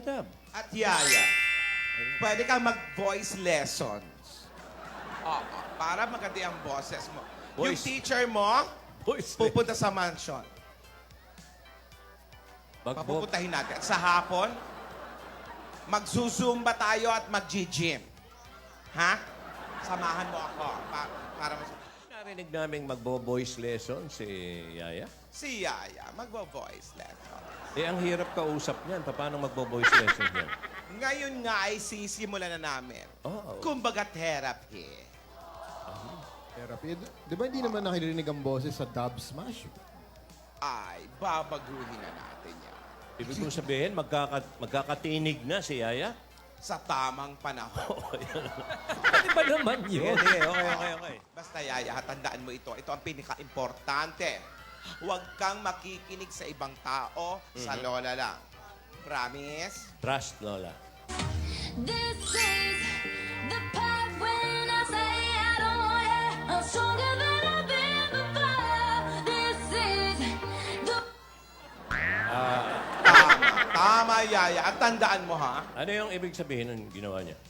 Tab. At Yaya, pwede kang mag-voice lessons. Oo, para maganda ang boses mo. Yung Voice. teacher mo, Voice pupunta sa mansion. Magbo- Papupuntahin natin. At sa hapon, magzuzumba tayo at mag-gym. Ha? Samahan mo ako. Pa- para mas... Narinig namin magbo-voice lesson si Yaya. Si Yaya, magvo-voice lessons. Eh, ang hirap kausap niyan. Paano magbo-voice lesson niyan? Ngayon nga ay sisimulan na namin. Oo. Kumbaga therapy. Therapy. Di ba hindi naman nakirinig ang boses sa Dub Smash? Ay, babaguhin na natin yan. Ibig kong sabihin, magkaka magkakatinig na si Yaya? Sa tamang panahon. Pwede ba naman yun? Okay, okay, okay. Basta Yaya, tandaan mo ito. Ito ang pinaka-importante. Huwag kang makikinig sa ibang tao, sa lola lang. Promise? Trust, Lola. This is the part when I say I don't want it. I'm stronger than I've been before. This is the Tama. Tama, Yaya. At tandaan mo, ha? Ano yung ibig sabihin ng ginawa niya?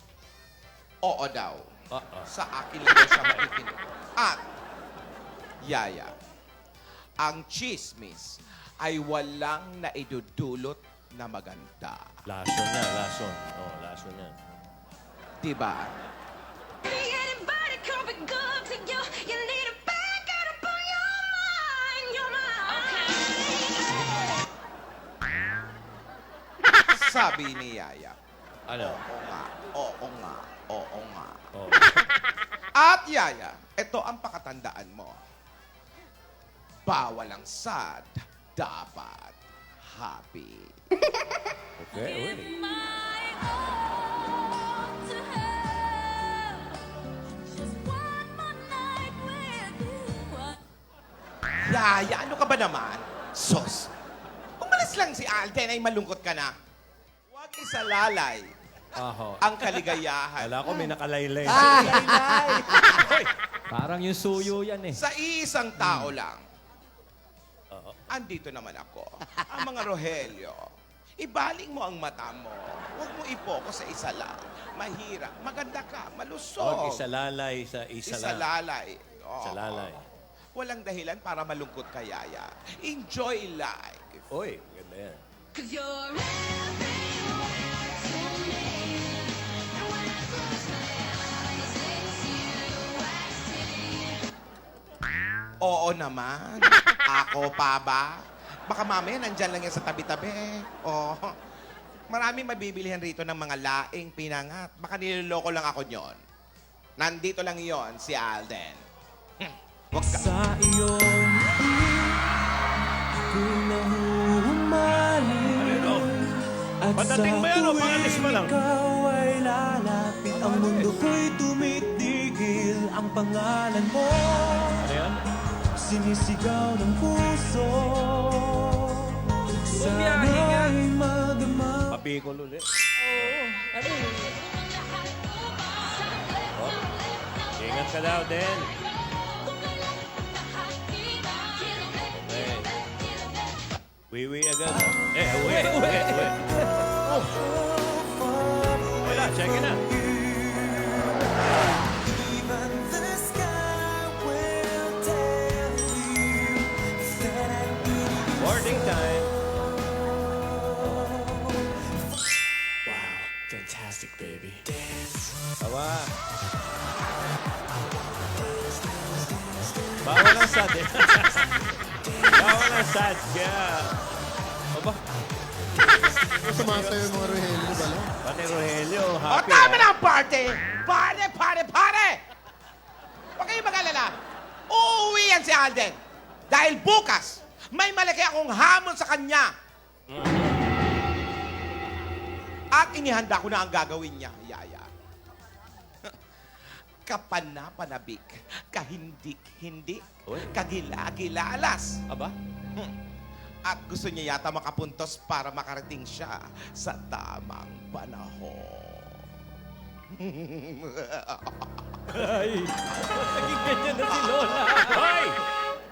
Oo daw. Ah, ah. Sa akin lang siya makikinig. At, Yaya, ang chismis ay walang naidudulot na maganda. Lason na, lason. Oh, lason na. Diba? Sabi ni Yaya, Ano? oo nga, oo nga, oo nga. Oh. At Yaya, ito ang pakatandaan mo. Bawal ang sad, dapat happy. Okay, uy. Yaya, ano ka ba naman? Sos, umalis lang si Alden ay malungkot ka na. Huwag isalalay Aho. ang kaligayahan. Wala ko, may nakalaylay. Parang yung suyo yan eh. Sa isang tao lang. Andito naman ako. Ang mga Rogelio. Ibaling mo ang mata mo. Huwag mo ipokus sa isa lang. Mahirap. Maganda ka. Malusog. Huwag isalalay sa isa lang. Isalalay. Oo. Isalalay. Walang dahilan para malungkot ka, Yaya. Enjoy life. Uy, ganda yan. Cause you're Oo naman. Ako pa ba? Baka mamaya nandyan lang yan sa tabi-tabi. Oo. Maraming mabibilihan rito ng mga laing pinangat. Baka niloloko lang ako nyon. Nandito lang yon si Alden. Hm. Wag ka. Sa iyong ako'y nahuhumaling Ano? At Patating sa yan o pangalis mo lang? ikaw ay lalapit Ang mundo ko'y tumitigil Ang pangalan mo? Sinisigaw ng puso Sana'y magama Papikol ulit. Ano yun? Oh. Ingat ka daw, Den. Okay. Wiwi agad. Eh, uwi, uwi, uwi. Wala, check it out. Sad. Kaya, aba, Sumasayo mga Rogelio ba lang? pati Rogelio, O, happy. tama ah. na ang party! Pare, pare, pare! Huwag kayong mag-alala. Uuwi yan si Alden. Dahil bukas, may malaki akong hamon sa kanya. At inihanda ko na ang gagawin niya, Yaya. Kapanapanabik, kahindik-hindik, Uy. kagila-gilalas. Aba, At gusto niya yata makapuntos para makarating siya sa tamang panahon. Ay, naging ganyan na si Lola. Hoy!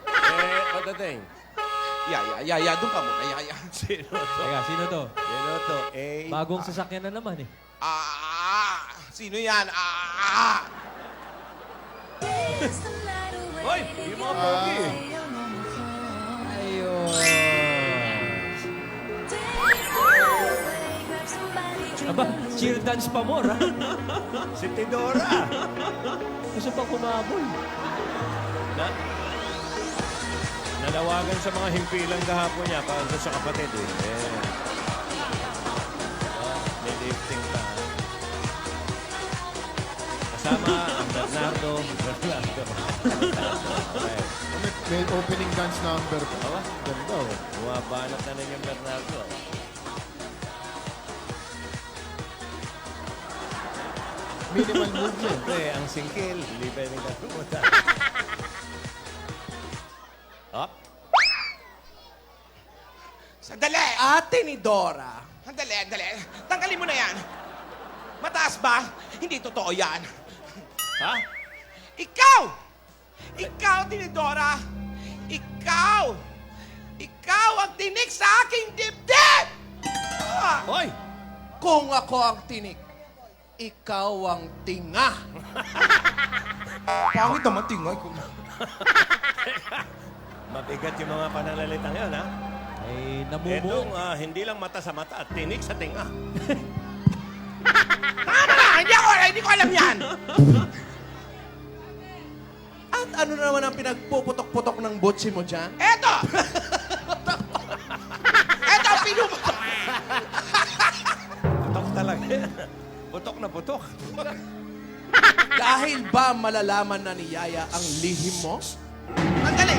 Eh, patating. Yaya, Yaya, doon ka muna, Yaya. Sino to? Teka, sino to? Sino to? A. Bagong sasakyan na naman eh. Ah, sino yan? Ah, night away. Hoy, yung mga pogi Aba, cheer dance pa more, ha? Si Tidora. Gusto pang kumabol. Na, nanawagan sa mga himpilan kahapon niya para doon sa kapatid eh. Eh. Ah, may lifting pa. Kasama ang Bernardo. Bernardo. Okay. May, opening dance number. Aba, Ganda oh. bumabanat na rin yung Bernardo. Minimal movement. Siyempre, ang singkil, hindi pwedeng pumunta. Up. sandali! Ate ni Dora. Sandali, sandali. Tanggalin mo na yan. Mataas ba? Hindi totoo yan. Ha? Ikaw! Ikaw, Tinidora! Ikaw! Ikaw ang tinik sa aking dibdib! Ah! Hoy! Kung ako ang tinik, ikaw ang tinga. Pangit naman tingay ko. Mabigat yung mga pananalitang yun, ha? Ay, Etong namumuo. ah, hindi lang mata sa mata at tinik sa tinga. Tama na! Hindi ako, hindi ko alam yan! At ano naman ang pinagpuputok-putok ng butsi mo dyan? Eto! Eto, pinuputok! Putok talaga na putok. Dahil ba malalaman na ni Yaya ang lihim mo? Sandali!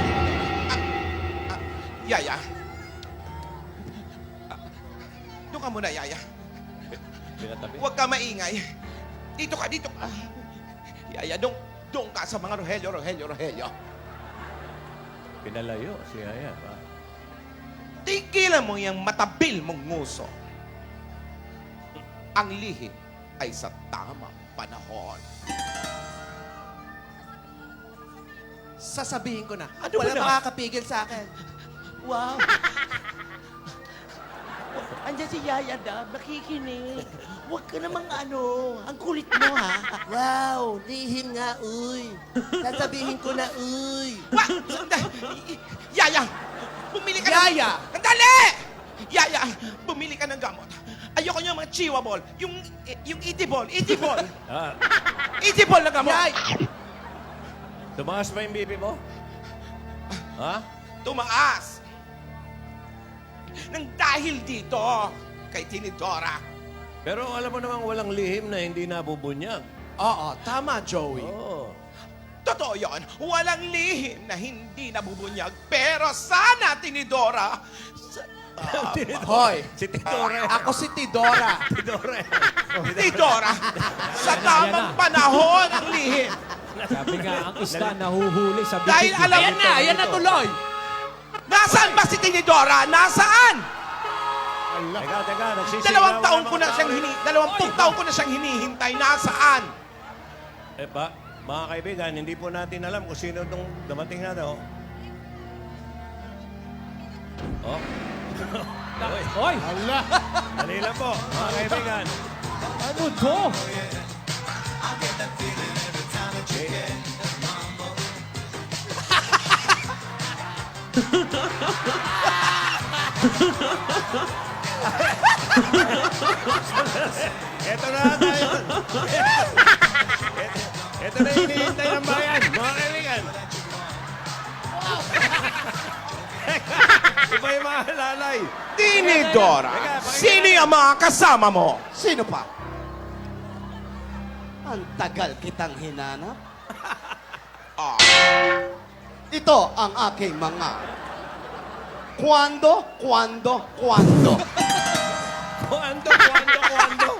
Ah, ah, yaya. Ah, Doon ka muna, Yaya. Huwag ka maingay. Dito ka, dito ka. Yaya, doon, doon ka sa mga Rogelio, Rogelio, Rogelio. Pinalayo si Yaya. Ha? Tigilan mo yung matabil mong nguso. Ang lihim ay sa tamang panahon. Sasabihin ko na. Ano Wala ba na? makakapigil sa akin. Wow. Andiyan si Yaya Dab, nakikinig. Huwag ka namang ano, ang kulit mo ha. Wow, lihim nga, uy. Sasabihin ko na, uy. Wa! Sandali! Yaya! Bumili ka Yaya! ng... Sandali! Yaya! Bumili ka ng gamot. Ayoko yung mga chewable. Yung, yung itibol. Itibol. Ah, Itibol na gamot. Yay! tumaas ba yung bibi mo? Ha? Tumaas. Nang dahil dito, kay Tinidora. Pero alam mo namang walang lihim na hindi nabubunyag. Oo, tama, Joey. Oo. Totoo yon, walang lihim na hindi nabubunyag. Pero sana, Tinidora, sa Hoy, Si Tidora. ako si Tidora. Tidora. Tidora, sa tamang panahon ang lihim. Sabi nga, ang isda nahuhuli sa bibig. Dahil alam Ayan na, ayan na tuloy. Nasaan ba si Tinidora? Nasaan? Teka, teka. Dalawang taon ko na siyang hini, dalawampung taon ko na siyang hinihintay. Nasaan? Eh ba, mga kaibigan, hindi po natin alam kung sino itong dumating na to. Oh. Hoy! Hala! dali lang po, mga kaibigan. Ano to? Ito na tayo. ito, na hinihintay ng bayan, mga kaibigan. Iba yung mga lalay. Tinidora, sino yung mga kasama mo? Sino pa? Ang tagal kitang hinanap. Ah, Ito ang aking mga Kwando, kwando, kwando. Kuando, kuando, kuando.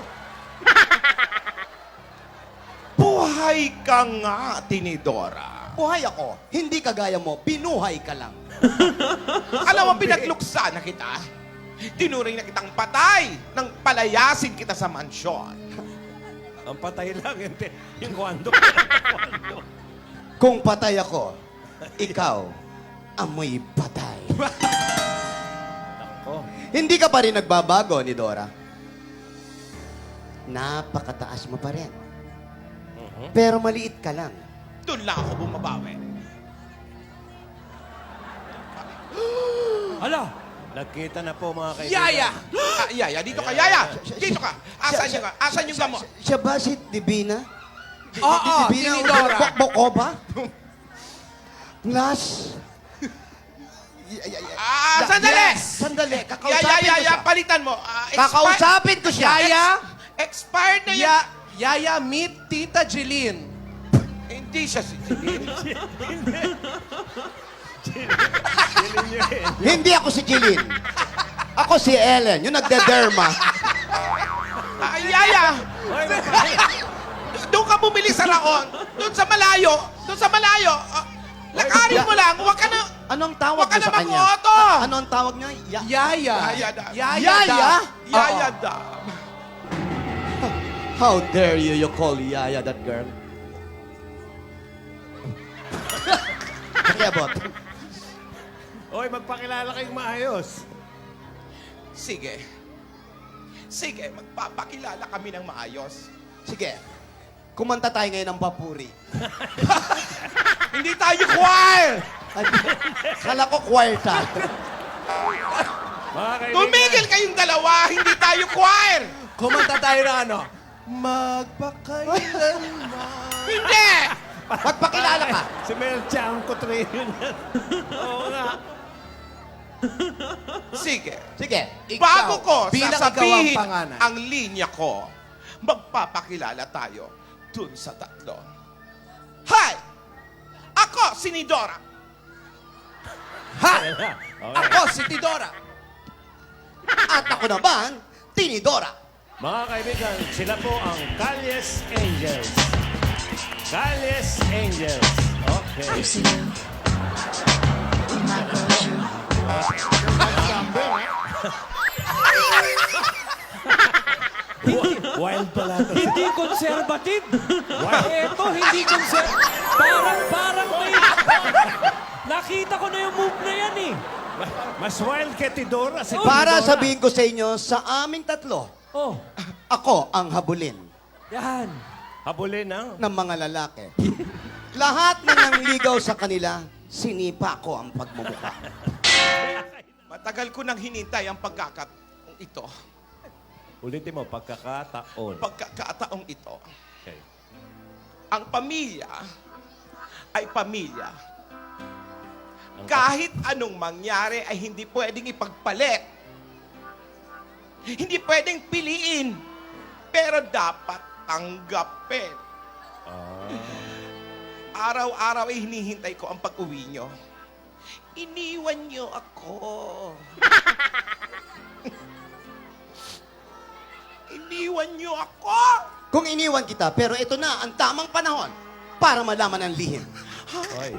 buhay ka nga, Tinidora. Buhay ako, hindi kagaya mo, binuhay ka lang. Alam mo, pinagluksa na kita. Tinuring na kitang patay nang palayasin kita sa mansyon. Ang patay lang yung, yung kuando. Kung patay ako, ikaw, amoy patay. Hindi ka pa rin nagbabago ni Dora. Napakataas mo pa rin. Pero maliit ka lang. Doon lang ako bumabawi. Ala! Nagkita na po mga kaibigan. Yaya! Ah, yaya, dito ka, Yaya! Dito ka! Asan yung, asan yung gamot? Siya ba si Divina? Oo, Tinidora. Bokboko ba? Plus... Ah, sandali! Sandali, Yaya, kakausapin ko Yaya, siya. palitan mo. Ah, expi- Kakausapin ko siya. Yaya, Expired na yun. ya, Yaya, meet Tita Jeline. Hindi siya si Jeline. Hindi ako si Jilin. Ako si Ellen, yung nagde-derma. Ah, Yaya! Doon ka bumili sa raon. Doon sa malayo. Doon sa malayo. Lakarin mo lang. Huwag ka na... Anong tawag Huwag ka mo sa na kanya? mag-auto. A- ano ang tawag niya? Ya- Yaya. Yaya da. Yaya. Yaya? da. Yaya da. How dare you, you call Yaya that girl? Kaya bot. Hoy, magpakilala kayong maayos. Sige. Sige, magpapakilala kami ng maayos. Sige. Kumanta tayo ngayon ng papuri. Hindi tayo choir! Kala ko kwarta. Mga kaibigan. Tumigil kayong dalawa! Hindi tayo choir! Kumanta tayo na ano? Magpakailanman. Hindi! Magpakilala ka. Si Mel Chang Cotrino yan. Oo nga. Sige. Sige. Ikaw, Bago ko bilang ikaw ang ang linya ko, magpapakilala tayo dun sa tatlo. Hi! Ako, si Nidora. Ha! Okay. Ako, si Tidora. At ako naman, Tinidora. Mga kaibigan, sila po ang Calles Angels. Calles Angels. Okay. Wild pala to. Hindi conservative. Eto, hindi conservative. Parang, parang may... Nakita ko na yung move na yan eh. Mas wild kay Tidora. Si Para Tidora. sabihin ko sa inyo, sa aming tatlo, Oh, ako ang habulin yan. Habulin ang... ng mga lalaki. Lahat na nangligaw sa kanila, sinipa ko ang pagmumukha. Matagal ko nang hinintay ang pagkakataong ito. Ulitin mo, pagkakataon. Pagkakataong ito. Okay. Ang pamilya ay pamilya. Ang- Kahit anong mangyari ay hindi pwedeng ipagpalit. Hindi pwedeng piliin. Pero dapat tanggapin. Araw-araw ay hinihintay ko ang pag-uwi nyo. Iniwan nyo ako. Iniwan nyo ako. Kung iniwan kita, pero ito na ang tamang panahon para malaman ang lihim. Oy.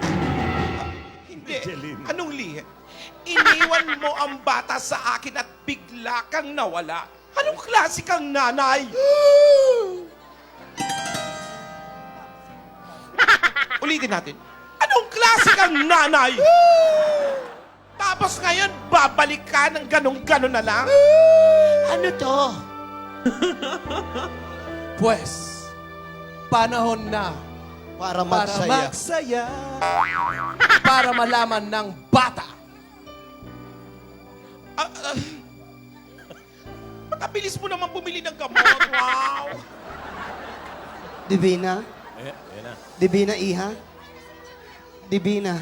Hindi. Jeline. Anong lihi? Iniwan mo ang bata sa akin at bigla kang nawala. Anong klase kang nanay? Ulitin natin. Anong klase kang nanay? Tapos ngayon, babalik ka ng ganong-ganon na lang? Ano to? Pues, panahon na Para para magsaya. magsaya. Para malaman ng bata. Ah, ah. Ba't ang bilis mo naman bumili ng gamot? Wow! Divina? Ayan, ayan na. Divina, iha? Divina.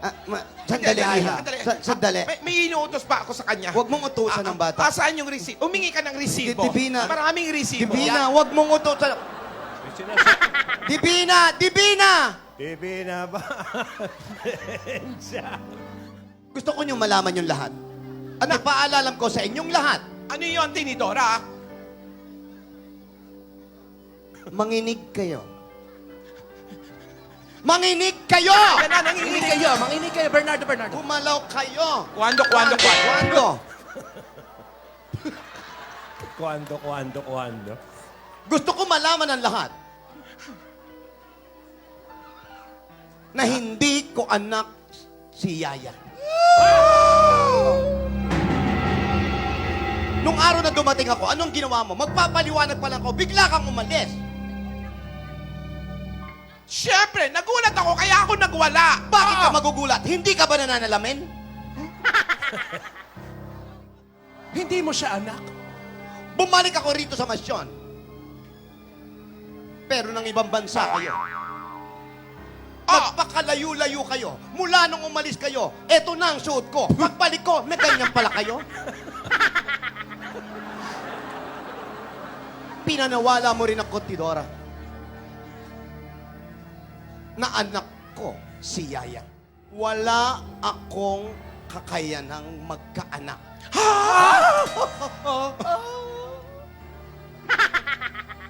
Ah, ma- sandali, iha. Sa- sandali. May, may inuutos pa ako sa kanya. Huwag mong utusan ng bata. Asaan yung receipt? Umingi ka ng resibo. Divina. Maraming resibo. Divina, huwag mong utusan. Divina! Divina! Divina ba? Siya. Gusto ko niyong malaman yung lahat. At ipaalam ko sa inyong lahat, Ano yun, Tinidora? manginig kayo. Manginig kayo! Yan na, Manginig nanginginig kayo, manginig kayo, Bernardo, Bernardo. Gumalaw kayo! Kwando, kwando, kwando. Kwando? Kwando, kwando, kwando. Gusto ko malaman ang lahat. Na hindi ko anak si Yaya. Nung araw na dumating ako, anong ginawa mo? Magpapaliwanag pa lang ako, bigla kang umalis. Siyempre, nagulat ako kaya ako nagwala. Bakit ka magugulat? Hindi ka ba nananalamin? Hindi mo siya anak. Bumalik ako rito sa masyon. Pero ng ibang bansa kayo. Magpakalayo-layo kayo. Mula nung umalis kayo, eto na ang suot ko. Pagbalik ko, may ganyan pala kayo. Pinanawala mo rin ang kontidora. Na anak ko, si Yaya. Wala akong kakayanang magkaanak.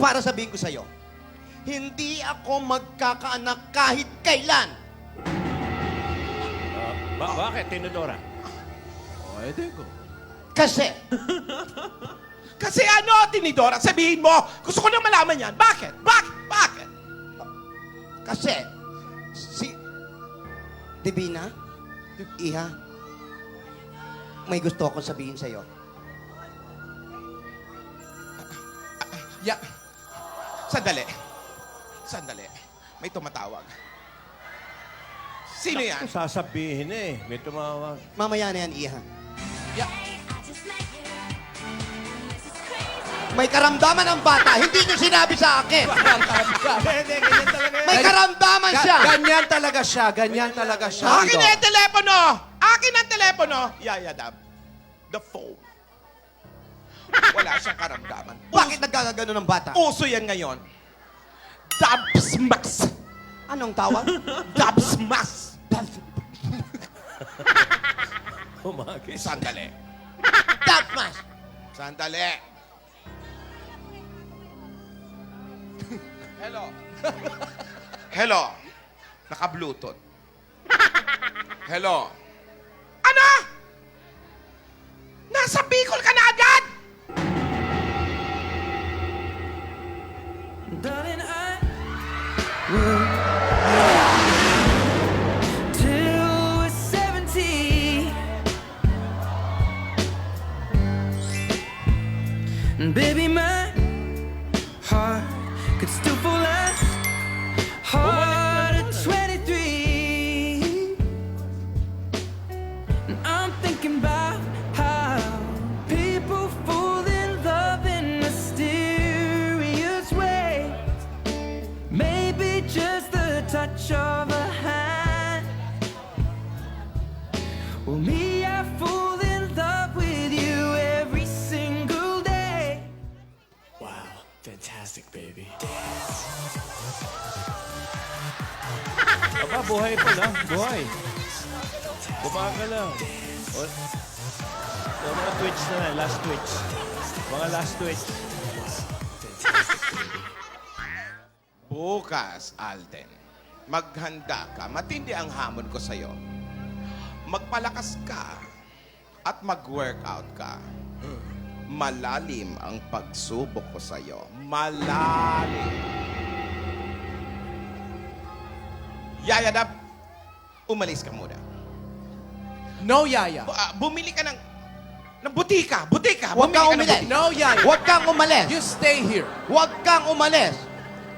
Para sabihin ko sa'yo, hindi ako magkakaanak kahit kailan. Ah, ba- bakit, Tinidora? Pwede ko. Kasi, Kasi ano, Tinidora, sabihin mo. Gusto ko na malaman yan. Bakit? Bakit? Bakit? kasi, si... Divina, Iha, may gusto akong sabihin sa'yo. Ya. Sandali. Sandali. May tumatawag. Sino yan? Sasabihin eh. May tumawag. Mamaya na yan, Iha. I May karamdaman ang bata, hindi niyo sinabi sa akin. Hindi, ganyan talaga May karamdaman Ga- siya. ganyan talaga siya. Ganyan talaga siya. Akin na yung telepono! Akin ang telepono! Yaya Dab. The phone. Wala siyang karamdaman. Bakit nagkakagano ng bata? Uso yan ngayon. Dabsmax. Anong tawag? Dabsmax. Umagis. Sandali. Tapmas. Sandali. Hello. Hello. Naka-bluetooth. Hello. Ano? Nasa Bicol ka na buhay pa lang. Buhay. Bumaga lang. O, o mga twitch na lang. Last twitch. Mga last twitch. Bukas, Alden, maghanda ka. Matindi ang hamon ko sa'yo. Magpalakas ka at mag-workout ka. Malalim ang pagsubok ko sa'yo. Malalim. Yaya Dab, umalis ka muna. No, Yaya. Bu- ah, bumili ka ng, ng butika. Butika. Huwag Bumili kang ka ng umilis. butika. No, Yaya. Huwag kang umalis. You stay here. Huwag kang umalis.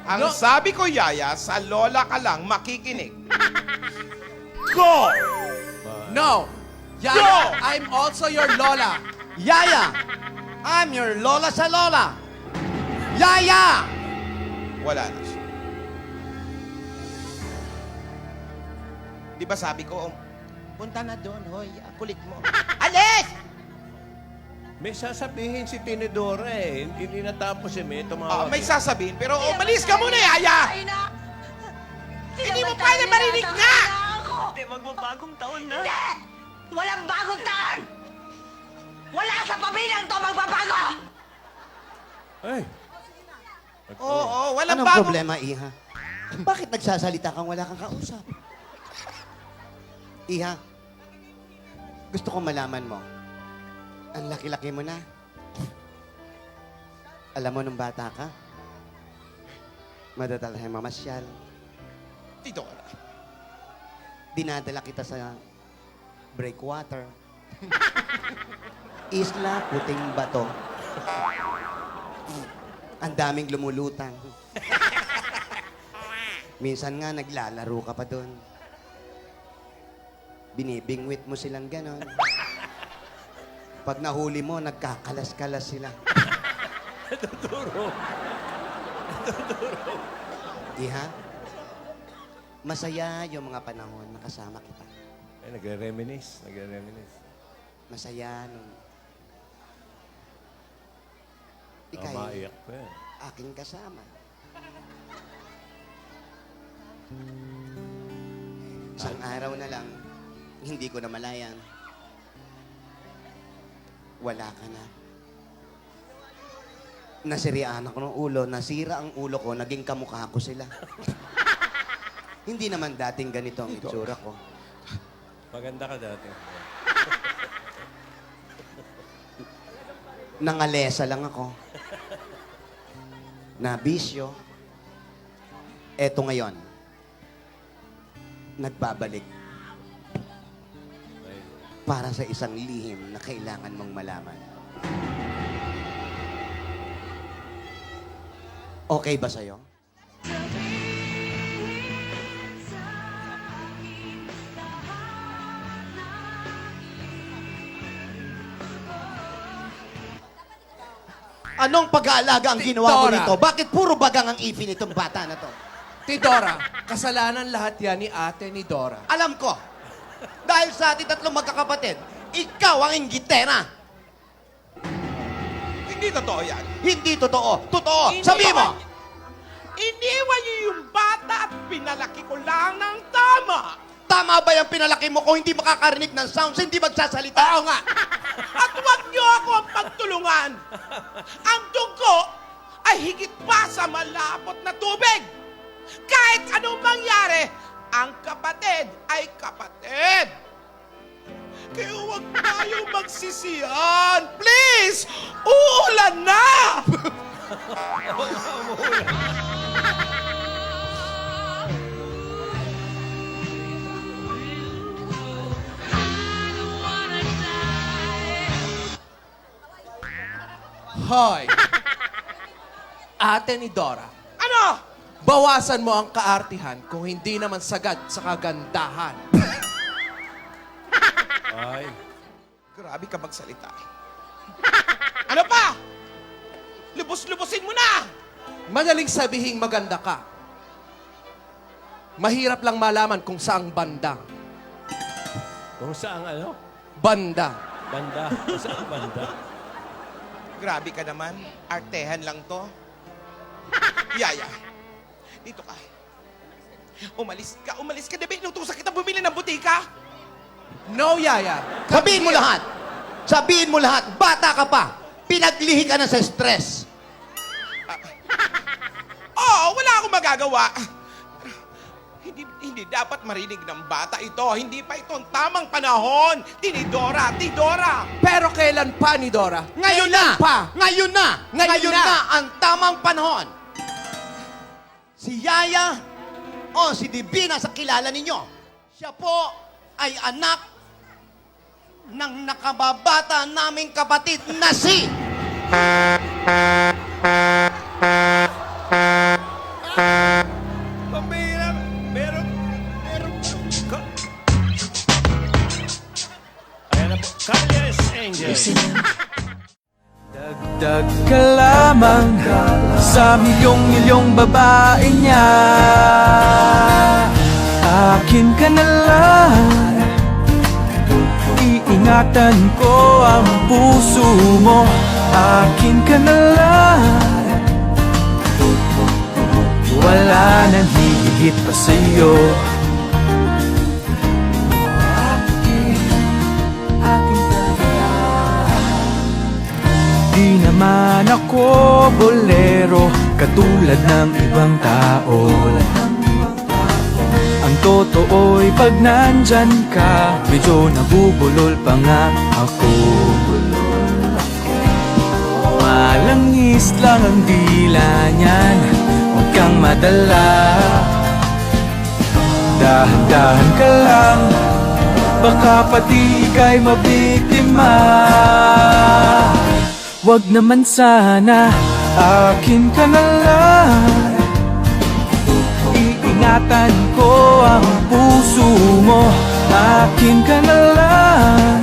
Ang No. sabi ko, Yaya, sa lola ka lang makikinig. Go! No. Yaya, No! I'm also your Lola. Yaya, I'm your lola sa lola. Yaya! Wala na Di ba sabi ko, punta na doon, hoy, ang kulit mo. Alis! May sasabihin si Tinidora eh. Hindi hindi natapos eh. May tumawag. may eh. sasabihin, pero umalis ka muna, Yaya! Hindi mo pwede marinig nga! Hindi, magbabagong taon na. Hindi! Walang bagong taon! Wala sa pamilyang to magbabago! Ay. Oo, oo, walang Anong bagong... problema, Iha? Bakit nagsasalita kang wala kang kausap? Iha, gusto kong malaman mo. Ang laki-laki mo na. Alam mo nung bata ka, madadala tayo mamasyal. Dito ka na. Dinadala kita sa breakwater. Isla Puting Bato. Ang daming lumulutang. Minsan nga naglalaro ka pa doon. Binibingwit mo silang ganon. Pag nahuli mo, nagkakalas-kalas sila. Natuturo. Di ha? Masaya yung mga panahon na kasama kita. Ay, nagre-reminisce. Nagre-reminisce. Masaya nung Oh, ikay maiyak pa yan. aking kasama. Isang araw na lang, hindi ko na malayan. Wala ka na. Nasirian ako ng ulo, nasira ang ulo ko, naging kamukha ko sila. hindi naman dating ganito ang itsura ko. Maganda ka dati. Nangalesa lang ako. Na bisyo. Eto ngayon. Nagbabalik. Para sa isang lihim na kailangan mong malaman. Okay ba sa'yo? Anong pag-aalaga ang ginawa mo Dora. nito? Bakit puro bagang ang ipin itong bata na to? Tidora, kasalanan lahat yan ni ate ni Dora. Alam ko, dahil sa ating tatlong magkakapatid, ikaw ang inggitera. Hindi totoo yan. Hindi totoo. Totoo. Hindi Sabi mo. Iniwan niyo yung bata at pinalaki ko lang ng tama. Tama ba yung pinalaki mo kung hindi makakarinig ng sounds, hindi magsasalita? Oo nga. At huwag niyo ako ang pagtulungan. Ang dugo ay higit pa sa malapot na tubig. Kahit anong mangyari, ang kapatid ay kapatid. Kaya huwag tayong magsisiyan. Please! Uulan na! Hoy! Ate ni Dora? Bawasan mo ang kaartihan kung hindi naman sagad sa kagandahan. ay. Grabe ka magsalita. ano pa? Lubos-lubosin mo na! Madaling sabihing maganda ka. Mahirap lang malaman kung saang banda. Kung saan ano? Banda. Banda. Kung saan banda? Grabe ka naman. Artehan lang to. Yaya, dito ka. Umalis ka, umalis ka. Diba inutusan kita bumili ng butika? No, Yaya. Sabihin mo lahat. Sabihin mo lahat. Bata ka pa. Pinaglihi ka na sa stress. Oo, wala akong magagawa. Hindi, hindi dapat marinig ng bata ito. Hindi pa itong tamang panahon. Tinidora, Tidora. Pero kailan pa ni Dora? Ngayon Kailan na! pa? Ngayon na! Ngayon Ngayon na! na ang tamang panahon. Si Yaya o si Divina sa kilala ninyo, siya po ay anak ng nakababata naming kapatid na si... Pambira! Meron, meron, ka... Ayan na po. Angel. Dagdag ka lamang sa milyong-milyong babae niya. Akin ka na lang. Iingatan ko ang puso mo. Akin ka na lang. Wala nang hihigit pa sa'yo. Di naman ako bolero Katulad ng ibang tao. Ang totoo'y pag nandyan ka Medyo nabubulol pa nga ako. Malangis lang ang dila niyan Huwag kang madala. Dahan-dahan ka lang Baka pati ika'y mabiktima Wag naman sana Akin ka na lang Iingatan ko ang puso mo. Akin ka na lang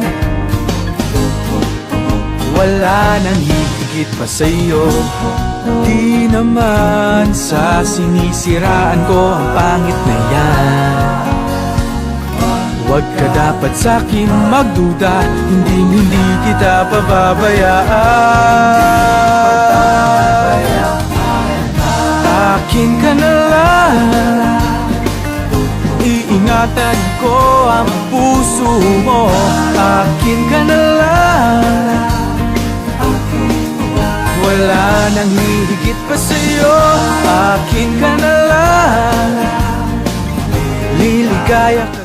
Wala nang hihigit pa sa'yo. Di naman sa sinisiraan ko ang pangit na yan. Huwag ka dapat sa'kin magduda. Hindi hindi kita pababayaan Akin ka na Iingatan ko ang puso mo. Akin ka na Wala nang hihigit pa sa'yo. Akin ka na lang Liligaya